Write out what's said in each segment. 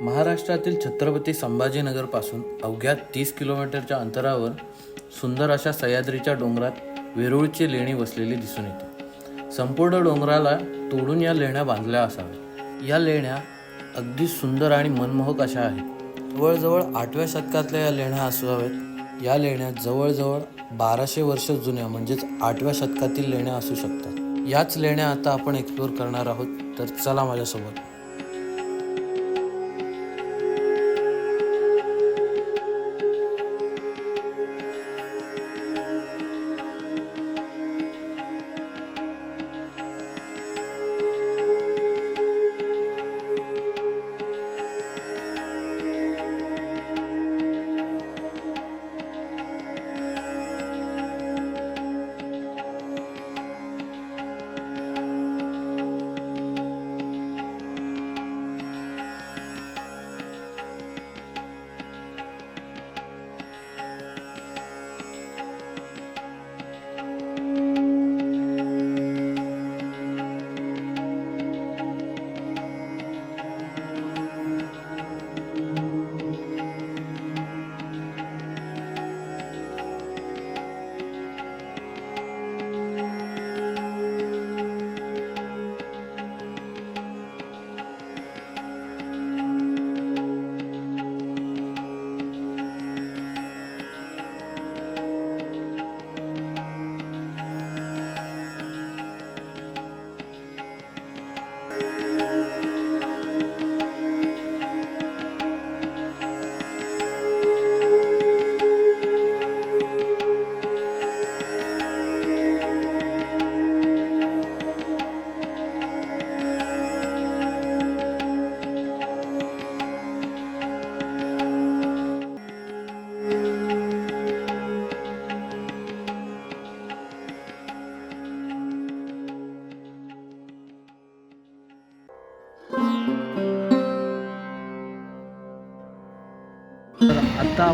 महाराष्ट्रातील छत्रपती संभाजीनगरपासून अवघ्या तीस किलोमीटरच्या अंतरावर सुंदर अशा सह्याद्रीच्या डोंगरात वेरूळची लेणी वसलेली दिसून येते. संपूर्ण डोंगराला तोडून या लेण्या बांधल्या असाव्या या लेण्या अगदी सुंदर आणि मनमोहक अशा आहेत. जवळजवळ आठव्या शतकातल्या या लेण्या असाव्यात. या लेण्या जवळजवळ बाराशे वर्ष जुन्या म्हणजेच आठव्या शतकातील लेण्या असू शकतात. याच लेण्या आता आपण एक्सप्लोर करणार आहोत. तर चला माझ्यासोबत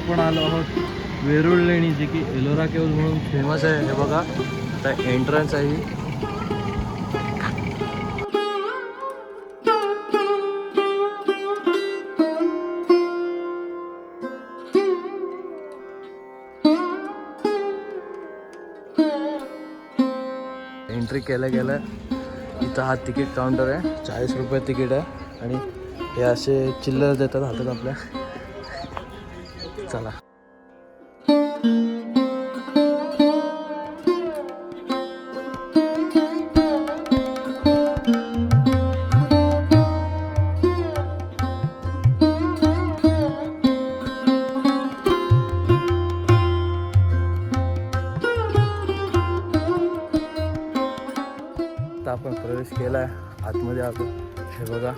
आपण आलो आहोत वेरूळ लेणी जी की एलोरा केव्ज म्हणून फेमस आहे. हे बघा आता एंट्रन्स आहे. एंट्री केलं गेलं इथं हा तिकीट काउंटर आहे. चाळीस रुपये तिकीट आहे. आणि हे असे चिल्लर देतात हातात आपल्या. चला. आपण प्रवेश केला आहे आतमध्ये आपण हे बघा.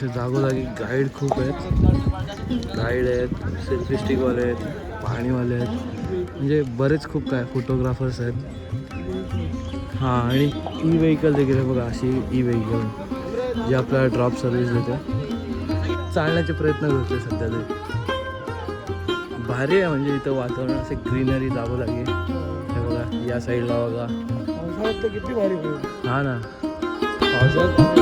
असे जागोजागी गाईड खूप आहेत. गाईड आहेत सेल्फी स्टिकवाले आहेत पाणीवाले आहेत. म्हणजे बरेच खूप काय फोटोग्राफर्स आहेत. हां आणि ई व्हेकल देखील आहे बघा अशी ई व्हेकल जी आपल्याला ड्रॉप सर्व्हिस देते. चालण्याचे प्रयत्न करते सध्या ते भारी आहे म्हणजे इथं वातावरण असे ग्रीनरी जागोजागी. हे बघा या साईडला बघा. किती भारी हा ना. पावसाळ्यात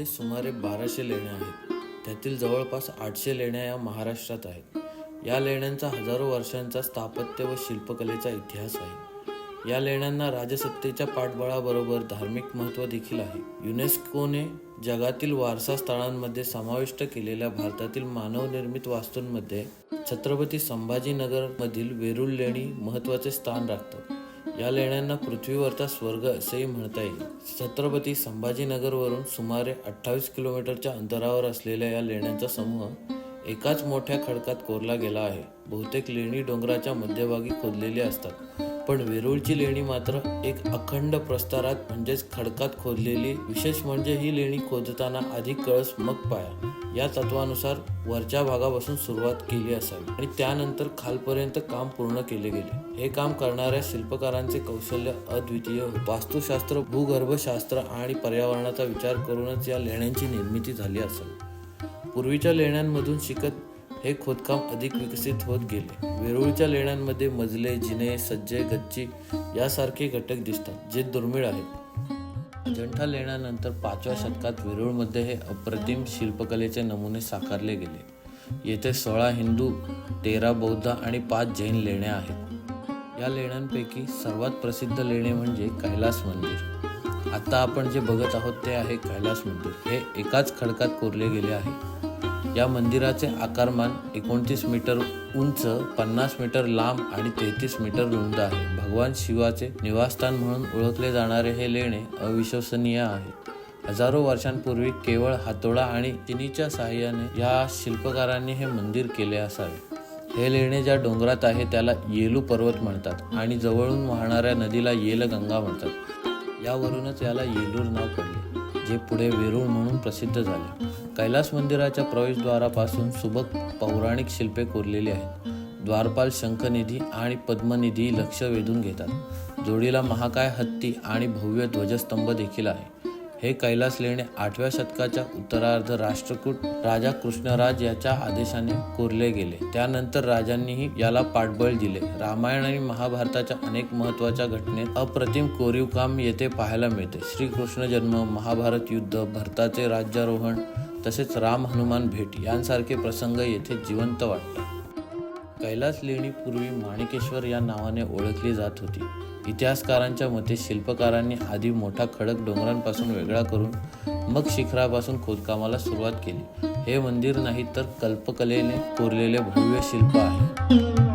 भारतामध्ये सुमारे बाराशे लेण्या आहेत. त्यातील जवळपास आठशे लेण्या या महाराष्ट्रात आहेत. या लेण्यांचा हजारो वर्षांचा स्थापत्य व शिल्पकलेचा इतिहास आहे. या लेण्यांना राजसत्तेच्या पाठबळाबरोबर धार्मिक महत्त्व देखील आहे. युनेस्कोने जगातील वारसा स्थळांमध्ये समाविष्ट केलेल्या भारतातील मानवनिर्मित वास्तूंमध्ये छत्रपती संभाजीनगरमधील वेरूळ लेणी महत्त्वाचे स्थान राखतात या लेण्यांना पृथ्वीवरचा स्वर्ग असेही म्हणता येईल. छत्रपती संभाजीनगरवरून सुमारे अठ्ठावीस किलोमीटरच्या अंतरावर असलेल्या या लेण्यांचा समूह एकाच मोठ्या खडकात कोरला गेला आहे. बहुतेक लेणी डोंगराच्या मध्यभागी खोदलेली असतात. पण वेरूळची लेणी मात्र एक अखंड प्रस्तारात म्हणजेच खडकात खोदलेली. विशेष म्हणजे ही लेणी खोदताना आधी कळस मग पाया. या तत्वानुसार वरच्या भागापासून सुरुवात केली असावी आणि त्यानंतर खालपर्यंत काम पूर्ण केले गेले. हे काम करणाऱ्या शिल्पकारांचे कौशल्य अद्वितीय. वास्तुशास्त्र भूगर्भशास्त्र आणि पर्यावरणाचा विचार करूनच या लेण्यांची निर्मिती झाली असावी. पूर्वीच्या लेण्यांमधून शिकत हे खोदकाम अधिक विकसित होत गेले. वेरूळच्या लेण्यांमध्ये मजले जिने सज्जे गच्ची यासारखे घटक दिसतात जे दुर्मिळ आहेत. अजंठा लेण्यानंतर पाचव्या शतकात वेरूळमध्ये हे अप्रतिम शिल्पकलेचे नमुने साकारले गेले. येथे सोळा हिंदू तेरा बौद्ध आणि पाच जैन लेण्या आहेत. या लेण्यांपैकी सर्वात प्रसिद्ध लेणे म्हणजे कैलास मंदिर. आता आपण जे बघत आहोत ते आहे कैलास मंदिर. हे एकाच खडकात कोरले गेले आहे. या मंदिराचे आकारमान एकोणतीस मीटर उंच पन्नास मीटर लांब आणि तेहतीस मीटर रुंद आहे. भगवान शिवाचे निवासस्थान म्हणून ओळखले जाणारे हे लेणे अविश्वसनीय आहे. हजारो वर्षांपूर्वी केवळ हातोडा आणि चिनीच्या सहाय्याने या शिल्पकारांनी हे मंदिर केले असावे. हे लेणे ज्या डोंगरात आहे त्याला येलू पर्वत म्हणतात आणि जवळून वाहणाऱ्या नदीला येलगंगा म्हणतात. यावरूनच याला येलूर नाव पडले जे पुढे वेरूळ म्हणून प्रसिद्ध झाले. कैलास मंदिराच्या प्रवेशद्वारापासून सुबक पौराणिक शिल्पे कोरलेली आहेत. द्वारपाल शंखनिधी आणि पद्मनिधी लक्ष वेधून घेतात. जोडीला महाकाय हत्ती आणि भव्य ध्वजस्तंभ देखील आहे. हे कैलास लेणे आठव्या शतकाच्या उत्तरार्ध राष्ट्रकूट राजा कृष्णराज याच्या आदेशाने कोरले गेले. त्यानंतर राजांनीही याला पाठबळ दिले. रामायण आणि महाभारताच्या अनेक महत्त्वाच्या घटनेत अप्रतिम कोरीव काम येथे पाहायला मिळते. श्रीकृष्ण जन्म महाभारत युद्ध भरताचे राज्यारोहण तसेच राम हनुमान भेट यांसारखे प्रसंग येथे जिवंत वाटतात. कैलास लेणी पूर्वी माणिकेश्वर या नावाने ओळखली जात होती. इतिहासकारांच्या मते शिल्पकारांनी आधी मोठा खडक डोंगरांपासून वेगळा करून मग शिखरापासून खोदकामाला सुरुवात केली. हे मंदिर नाही तर कल्पकलेने कोरलेले भव्य शिल्प आहे.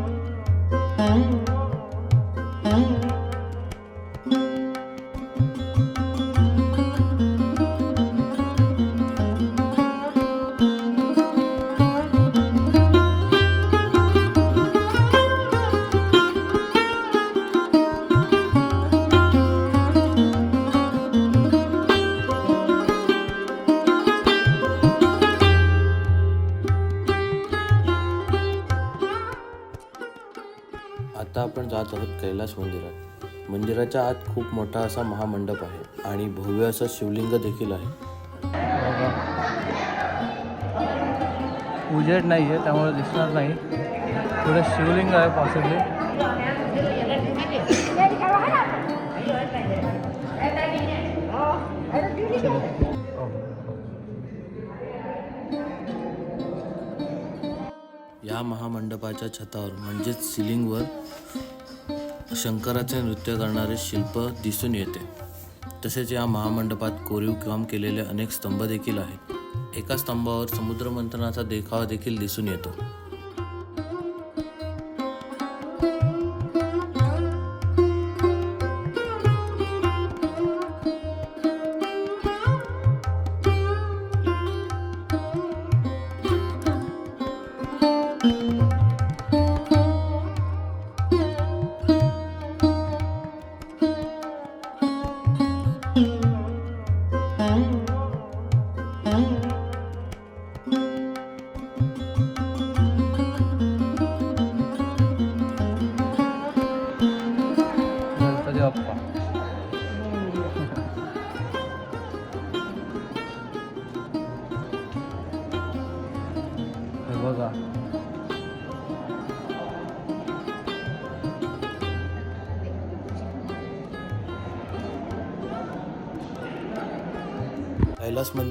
असा महामंडप आहे आणि भव्य असं शिवलिंग देखील आहे. उजेड नाही आहे त्यामुळे दिसणार नाही. थोडं शिवलिंग आहे पॉसिबली या महामंडपाच्या छतावर म्हणजेच सिलिंगवर शंकराचे नृत्य करणारे शिल्प दिसून येते. तसेच या महामंडपात कोरीव काम केलेले अनेक स्तंभ देखील आहेत. एका स्तंभावर समुद्रमंथनाचा देखावा देखील दिसून येतो.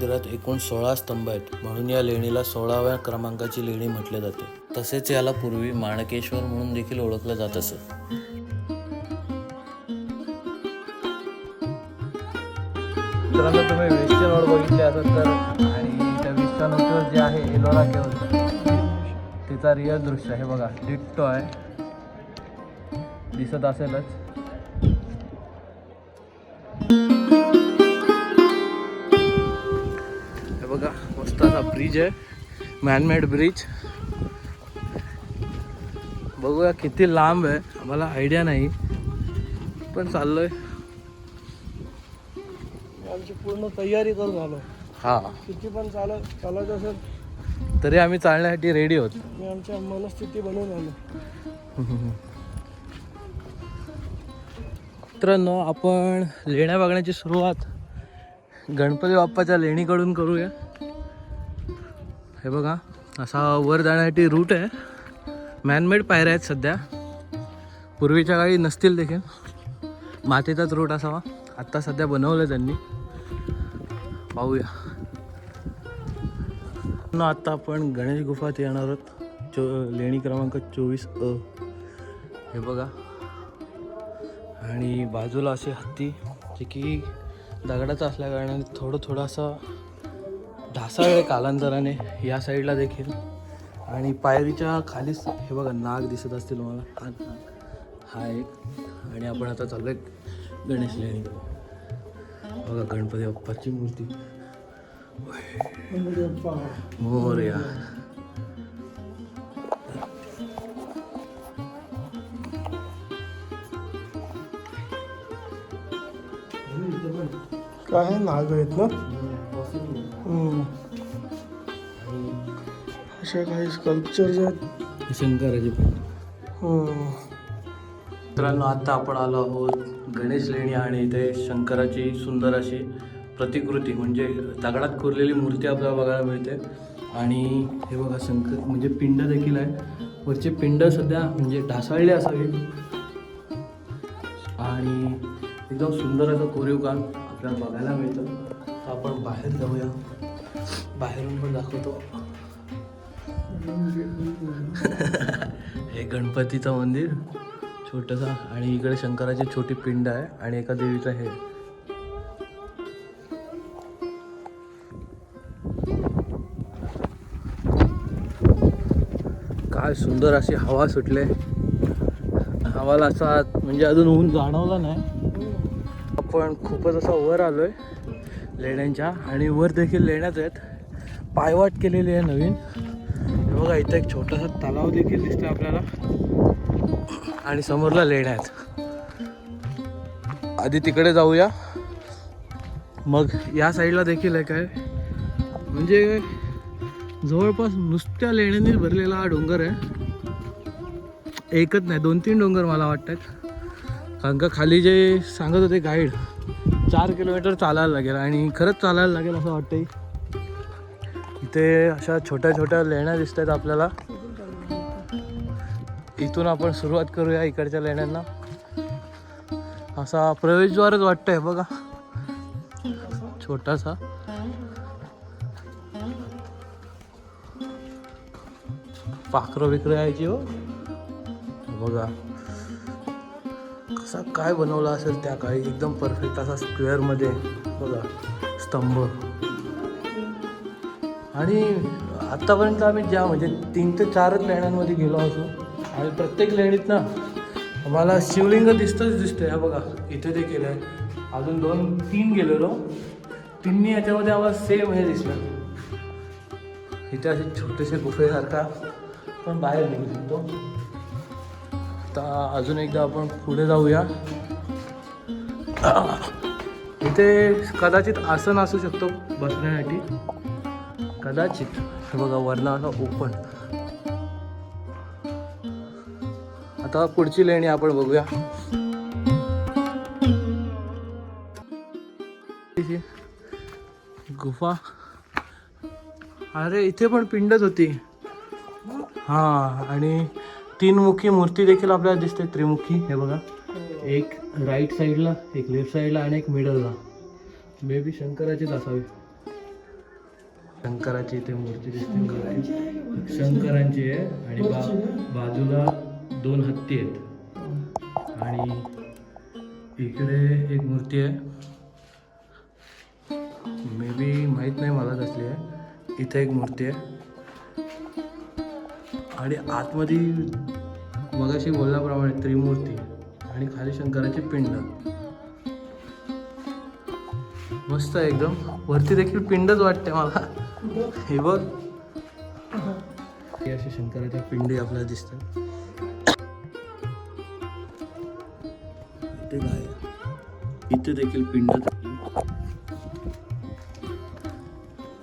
मंदिरात एकूण सोळा स्तंभ आहेत म्हणून या लेणीला सोळाव्या क्रमांकाची लेणी म्हटले जाते. तसेच याला पूर्वी माणकेश्वर म्हणून देखील ओळखलं जात असत मित्रांनो तुम्ही वेस्टर्न रोड बघितले असेल तर आणि त्या वेस्टर्न रोडवर जे आहे एलोरा केव्ह तिचा रिअल दृश्य हे बघा. डिट्टो आहे. दिसत असेलच. बघा मस्त असा ब्रिज आहे. मॅनमेड ब्रिज बघूया किती लांब आहे. आम्हाला आयडिया नाही. पण चाललोय. आमची पूर्ण तयारी करून आलो हा. किती पण चाल चालायचं असेल तरी आम्ही चालण्यासाठी रेडी होत. मी आमच्या मनस्थिती बनवून आलो. मित्रांनो आपण लेण्या बघण्याची सुरुवात गणपती बाप्पाच्या लेणीकडून करूया. हे बघा असा वर जाण्यासाठी रूट आहे. मॅनमेड पायऱ्या आहेत सध्या. पूर्वीच्या काळी नसतील देखील. मातीचाच रूट असावा. आत्ता सध्या बनवलं त्यांनी. पाहूया. आत्ता आपण गणेश गुफात येणार आहोत. चो लेणी क्रमांक चोवीस अ. हे बघा. आणि बाजूला असे हत्ती जे की दगडाचं असल्या कारणाने थोडं थोडासा ढासाळ कालांतराने या साईडला देखील. आणि पायरीच्या खालीच हे बघा नाग दिसत असतील मला हा नाग हा एक. आणि आपण आता चाललोय गणेश लेणी. बघा गणपती बाप्पाची मूर्ती. मोरया काय नाग आहेत ना? अशा काही स्कल्पचर आहेत. शंकराची. मित्रांनो आता आपण आलो आहोत गणेश लेणी आणि इथे शंकराची सुंदर अशी प्रतिकृती म्हणजे दगडात कोरलेली मूर्ती आपल्याला बघायला मिळते. आणि हे बघा शंकर म्हणजे पिंड देखील आहे. वरचे पिंड सध्या म्हणजे ढासाळले असावे. आणि एकदम सुंदर असं कोरीव काम आपल्याला बघायला मिळतं. आपण बाहेर जाऊया. बाहेरून पण दाखवतो. हे गणपतीचं मंदिर छोटंसं आणि इकडे शंकराची छोटी पिंड आहे आणि एका देवीचं हे. काय सुंदर अशी हवा सुटले. हवाला असा म्हणजे अजून ऊन जाणवला नाही. आपण खूपच असा वर आलोय. लेण्यांच्या आणि वर देखील लेण्याच आहेत. पायवाट केलेली आहे नवीन. बघा इथं एक छोटासा तलाव देखील दिसतोय आपल्याला. आणि समोरला लेण्या आहेत. आधी तिकडे जाऊया. मग या साईडला देखील आहे काय? म्हणजे जवळपास नुसत्या लेण्यांनी भरलेला हा डोंगर आहे. एकच नाही दोन तीन डोंगर मला वाटतात. कारण का खाली जे सांगत होते गाईड चार किलोमीटर चालायला लागेल आणि खरंच चालायला लागेल असं वाटतंय. इथे अशा छोट्या छोट्या लेण्या दिसत आहेत आपल्याला. इथून आपण सुरुवात करूया इकडच्या लेण्यांना. असा प्रवेशद्वारच वाटतंय बघा. छोटासा. पाखरं बिखरं यायची हो. बघा. असा काय बनवला असेल त्या काळी? एकदम परफेक्ट असा स्क्वेअरमध्ये बघा स्तंभ. आणि आत्तापर्यंत आम्ही ज्या म्हणजे तीन ते चारच लेण्यांमध्ये गेलो असो आणि प्रत्येक लेणीत ना आम्हाला शिवलिंग दिसतंच दिसतंय. हा बघा इथे ते केलं आहे. अजून दोन तीन गेलेलो. तिन्ही याच्यामध्ये आम्हाला सेम हे दिसलं. इथे असे छोटेसे गुफेसारखा पण बाहेर निघू शकतो आता अजून एकदा आपण पुढे जाऊया. इथे कदाचित आसन असू शकतो बसण्यासाठी. कदाचित. बघा वरनं असं ओपन आता पुढची लेणी आपण बघूया. गुफा. अरे इथे पण पिंडच होती. हा आणि तीन मुखी मूर्ती देखील आपल्याला दिसते. त्रिमुखी हे बघा. एक राईट साईडला एक लेफ्ट साईडला आणि एक मिडलला मे बी शंकराचीच असावी. शंकराची इथे मूर्ती दिसते. शंकरांची आहे आणि बा बाजूला दोन हत्ती आहेत. आणि इकडे एक मूर्ती आहे. मे बी माहीत नाही मला कसली आहे. इथे एक मूर्ती आहे. आणि आतमध्ये मगाशी बोलल्याप्रमाणे त्रिमूर्ती आणि खाली शंकराचे पिंड. मस्त आहे एकदम. वरती देखील पिंडच वाटते मला. हे बघ. हे असे शंकराच्या पिंडी आपल्याला दिसतात. इथे इथे देखील पिंड मला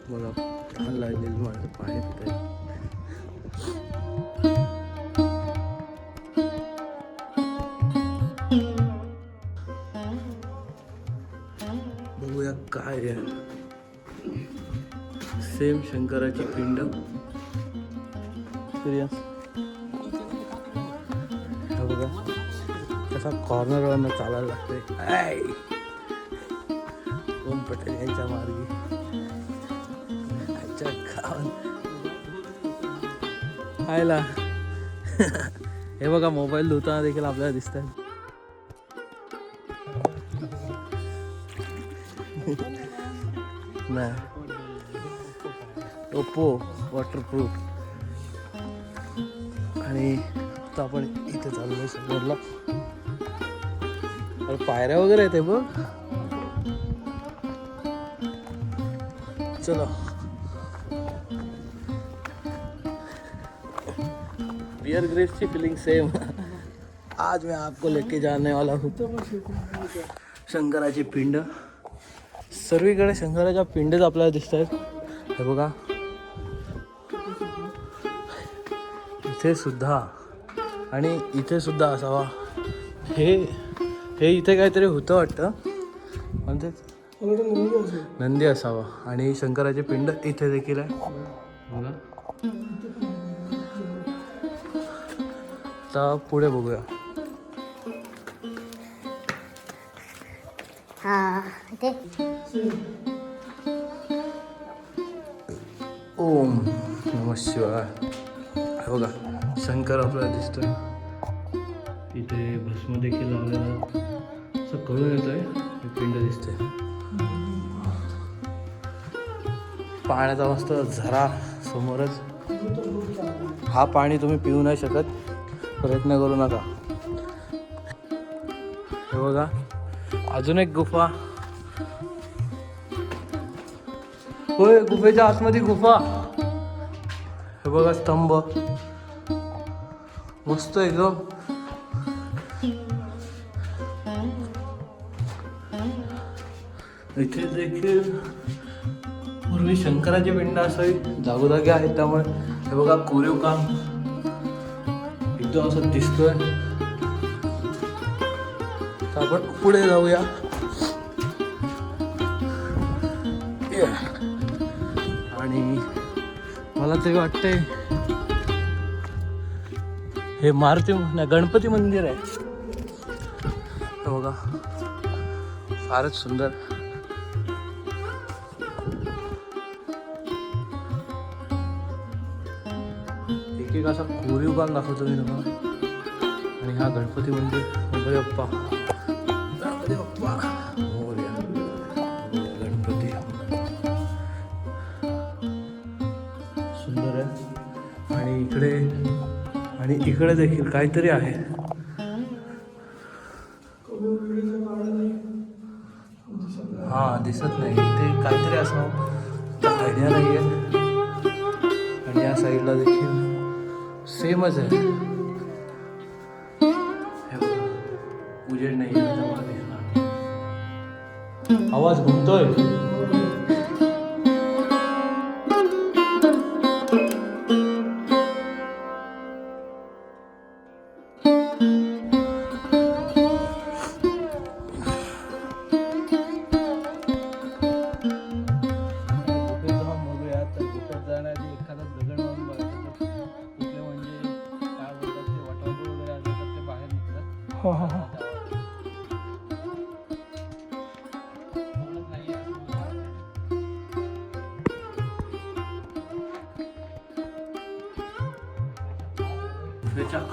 बघा तहान लागलेली माणसं पाणी पित शंकराची पिंड. एक्सपिरियन्स हा बघा. कसा कॉर्नरवरनं चालायला लागते आय! ओम पटेल यांच्या मार्गी आजच्या गावात. आयला हे बघा मोबाईल धुताना देखील आपल्याला दिसतात नाही. ओप्पो वॉटरप्रूफ आणि आता आपण इथे चाललोय समोरला. अरे पायऱ्या वगैरे आहेत बघ. चलो. बियर ग्रेप्स की फीलिंग सेम आज मैं आपको लेके जाने वाला हूँ. शंकराची पिंड. सर्वीकडे शंकराच्या पिंडच आपल्याला दिसत आहेत हे बघा. इथे सुद्धा आणि इथे सुद्धा असावा. हे हे इथे काहीतरी होतं वाटतं. म्हणजे नंदी असावा. आणि शंकराचे पिंड इथे देखील आहे. बघा. आता पुढे बघूया. हा ओम नम शिवाय. हे बघा. शंकर आपल्याला दिसतोय. इथे भस्म देखील लावलेला असं कळून येतोय पिंड दिसते पाण्याचा मस्त झरा समोरच. हा पाणी तुम्ही पिऊ नाही शकत. प्रयत्न करू नका. हे बघा अजून एक गुफा. होय गुफेच्या आतमध्ये गुफा. हे बघा स्तंभ. मस्त एकदम इथे देखील पूर्वी शंकराची पिंड असावी जागोजागी आहेत त्यामुळे हे बघा कोरीव काम एकदम असं दिसतोय. आपण पुढे जाऊया. आणि मला तरी वाटतंय हे मारुती नाही गणपती मंदिर आहे. बघा. फारच सुंदर. एक एक असा कोरीव काम दाखवतो मी तुम्हाला. आणि हा गणपती मंदिर. गणपती बाप्पा. आणि इकडे देखील काहीतरी आहे.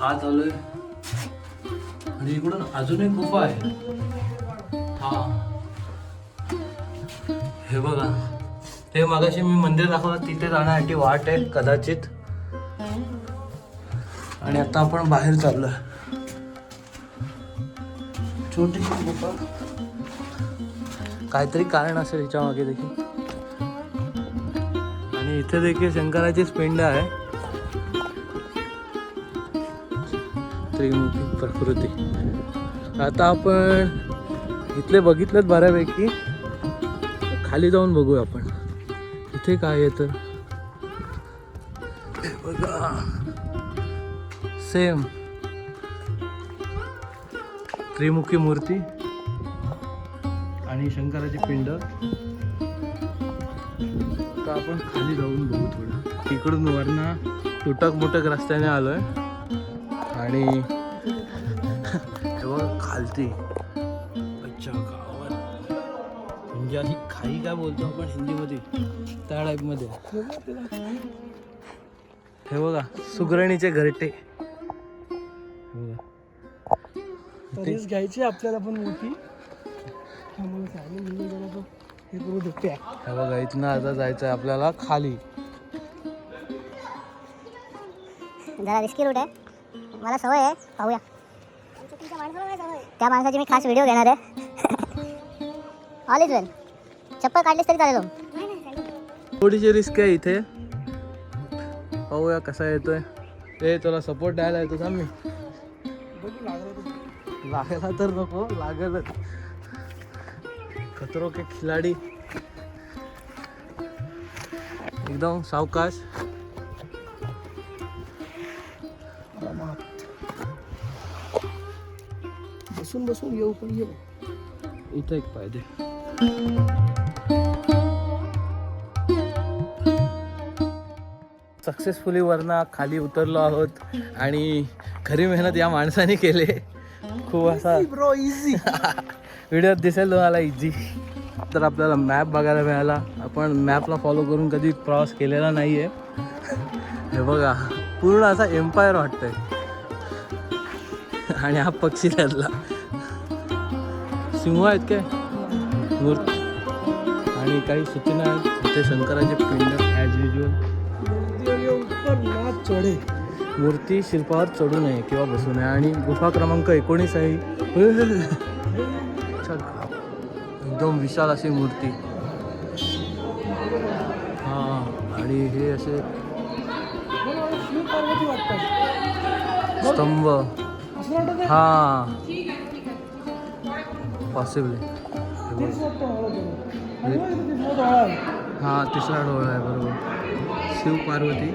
आत आलोय आणि इकडून अजून एक गुफा आहे. हा. हे बघा. हे मागाशी मी मंदिर दाखवलं तिथे जाण्यासाठी वाट आहे कदाचित. आणि आता आपण बाहेर चाललोय. छोटीशी गुफा काहीतरी कारण असेल याच्या मागे देखील. आणि आणि इथे देखील शंकराचीच पिंड आहे. त्रिमुखी प्रकृती. आता आपण इथले बघितलेत बऱ्यापैकी. खाली जाऊन बघूया आपण. इथे काय आहे तर? बघा. सेम त्रिमुखी मूर्ती आणि शंकराची पिंड. तर आपण खाली जाऊन बघू थोडं. इकडून वरना तुटक मुटक रस्त्याने आलोय. आणि हे खालती. अच्छा गावात. म्हणजे अशी खाई काय बोलतो आपण हिंदीमध्ये? त्या टाईपमध्ये हे बघा सुगरणीचे घरटे. बघा. घ्यायची आपल्याला पण मोठी. म्हणजे हे करू हे बघा इथनं आता जायचं आहे आपल्याला खाली. जरा रिस्की रूट आहे. मला सवय आहे. पाहूया. त्या माणसाची मी खास व्हिडिओ घेणार आहे. All is well. चप्पल काढलीस तरी चालेल हो. थोडीशी रिस्क आहे इथे. पाहूया कसा येतोय. ए तुला सपोर्ट द्यायला येतो थांब मी. लागला तर नको लागलच. खतरो के खिलाडी. एकदम सावकाश. बसून बसून येऊ पण येऊ. इथं एक पाहिजे सक्सेसफुली वरना खाली उतरलो आहोत आणि खरी मेहनत या माणसाने केले. खूप असा ब्रो इझी व्हिडिओत दिसेल तुम्हाला इझी तर आपल्याला मॅप बघायला मिळाला. आपण मॅपला फॉलो करून कधी प्रवास केलेला नाही आहे हे बघा पूर्ण असा एम्पायर वाटतंय. आणि हा पक्षी त्यातला सिंह आहेत काय? मूर्ती. आणि काही सूचना आहेत. इथे शंकराचे पिंड ॲज चढे मूर्ती शिल्पावर चढू नये किंवा बसू नये. आणि गुफा क्रमांक एकोणीस आहे. एकदम विशाल अशी मूर्ती. हां आणि हे असे स्तंभ. हां. पॉसिबली आहे. हां तिसरा डोळा आहे बरोबर. शिव पार्वती.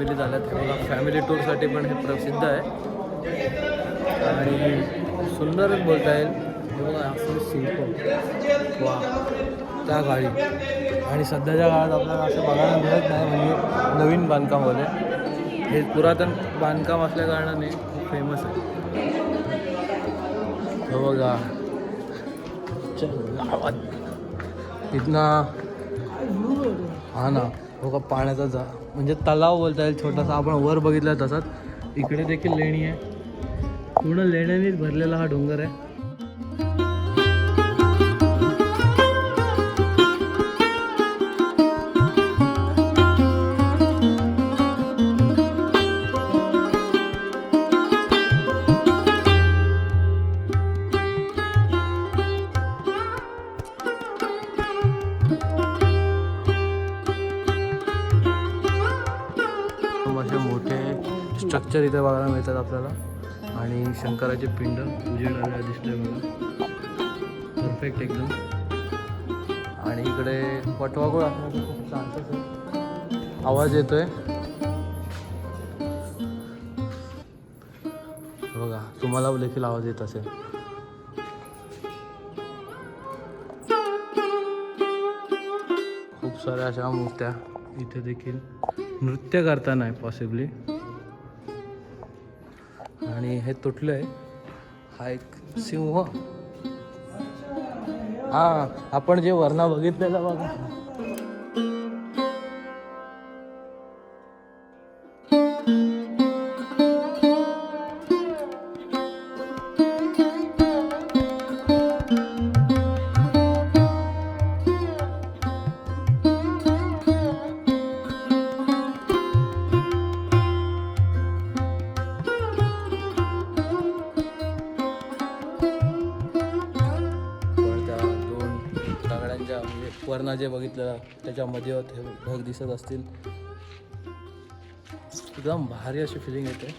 फॅमिली झाल्यात. किंवा बघा फॅमिली टूरसाठी पण हे प्रसिद्ध आहे. आणि सुंदरच बोलता येईल बघा असं शिल्प वा त्या गाडी. आणि सध्याच्या काळात आपल्याला असं बघायला मिळत नाही म्हणजे नवीन बांधकाम होते हे पुरातन बांधकाम असल्या कारणाने खूप फेमस आहे. हो बघा. च्या इथं हा ना. हो का पाण्याचा जा म्हणजे तलाव बोलता येईल छोटासा. आपण वर बघितला तसाच. इकडे देखील लेणी आहे. पूर्ण लेण्यानेच भरलेला हा डोंगर आहे. पिक्चर इथे बघायला मिळतात आपल्याला. आणि शंकराचे पिंड उजेडाला दिसतोय मला परफेक्ट एकदम. आणि इकडे वटवाघूळ असण्याचे खूप आवाज येतोय. बघा तुम्हाला देखील आवाज येत असेल. खूप साऱ्या अशा मूर्त्या इथे देखील नृत्य करताना आहे पॉसिबली आणि हे तुटलं आहे हा एक सिंह. हां आपण जे वरणा बघितलेलं बघा. वर्ण जे बघितलं त्याच्यामध्ये हे ढग दिसत असतील. एकदम भारी अशी फिलिंग येते.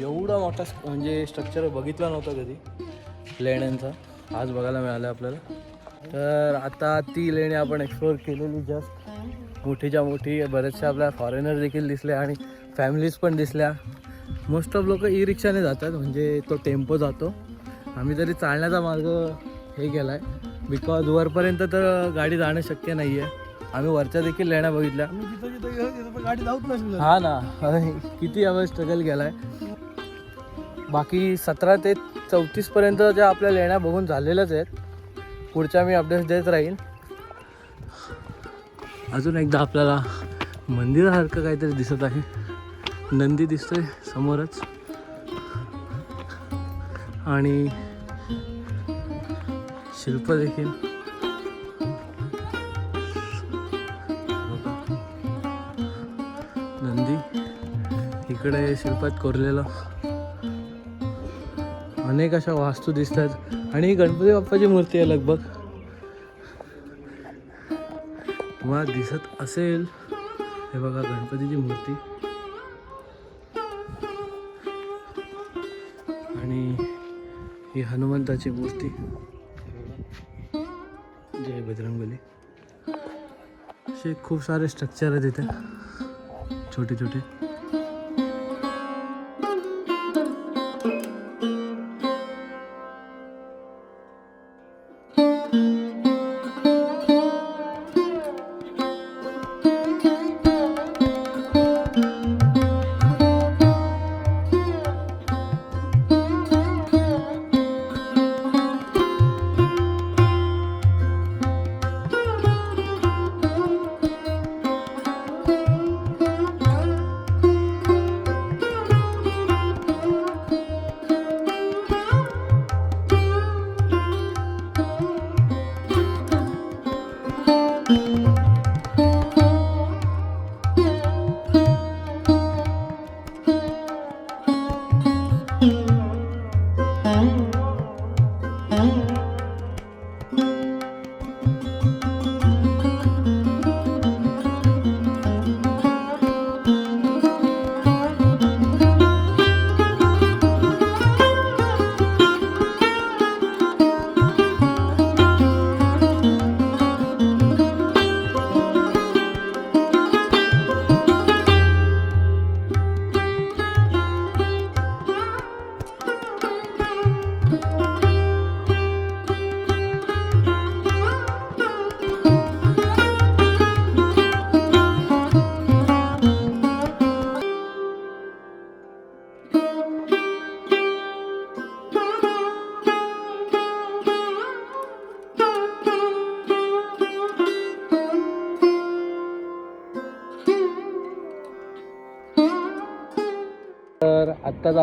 एवढा मोठा म्हणजे स्ट्रक्चर बघितला नव्हता कधी लेण्यांचा. आज बघायला मिळालं आपल्याला. तर आता ती लेणी आपण एक्सप्लोअर केलेली जस्ट मोठीच्या मोठी बऱ्याचशा आपल्या फॉरेनर देखील दिसले आणि फॅमिलीज पण दिसल्या. मोस्ट ऑफ लोक ई रिक्षाने जातात म्हणजे तो टेम्पो जातो. आम्ही तरी चालण्याचा मार्ग हे केला आहे बिकॉज वरपर्यंत तर गाडी जाणं शक्य नाही आहे आम्ही वरच्या देखील लेण्या बघितल्या. गाडी जाऊच हा ना. किती आम्ही स्ट्रगल केला आहे बाकी सतरा ते चौतीसपर्यंत ज्या आपल्या लेण्या बघून झालेल्याच आहेत. पुढच्या मी अपडेट्स देत राहील अजून एकदा आपल्याला मंदिरासारखं काहीतरी दिसत आहे. नंदी दिसतोय समोरच. आणि शिल्प देखील. नंदी इकडे शिल्पात कोरलेलं. अनेक अशा वास्तू दिसतात. आणि गणपती बाप्पाची मूर्ती आहे लगभग. तुम्हाला दिसत असेल हे बघा गणपतीची मूर्ती. आणि ही हनुमंताची मूर्ती. बजरंगबली. असे खूप सारे स्ट्रक्चर आहेत इथे. छोटे छोटे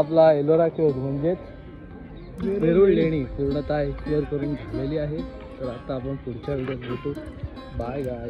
आपला एलोरा शोध म्हणजेच वेरूळ लेणी पूर्णतः क्लिअर करून झालेली आहे. तर आता आपण पुढच्या व्हिडिओत भेटू. बाय गाय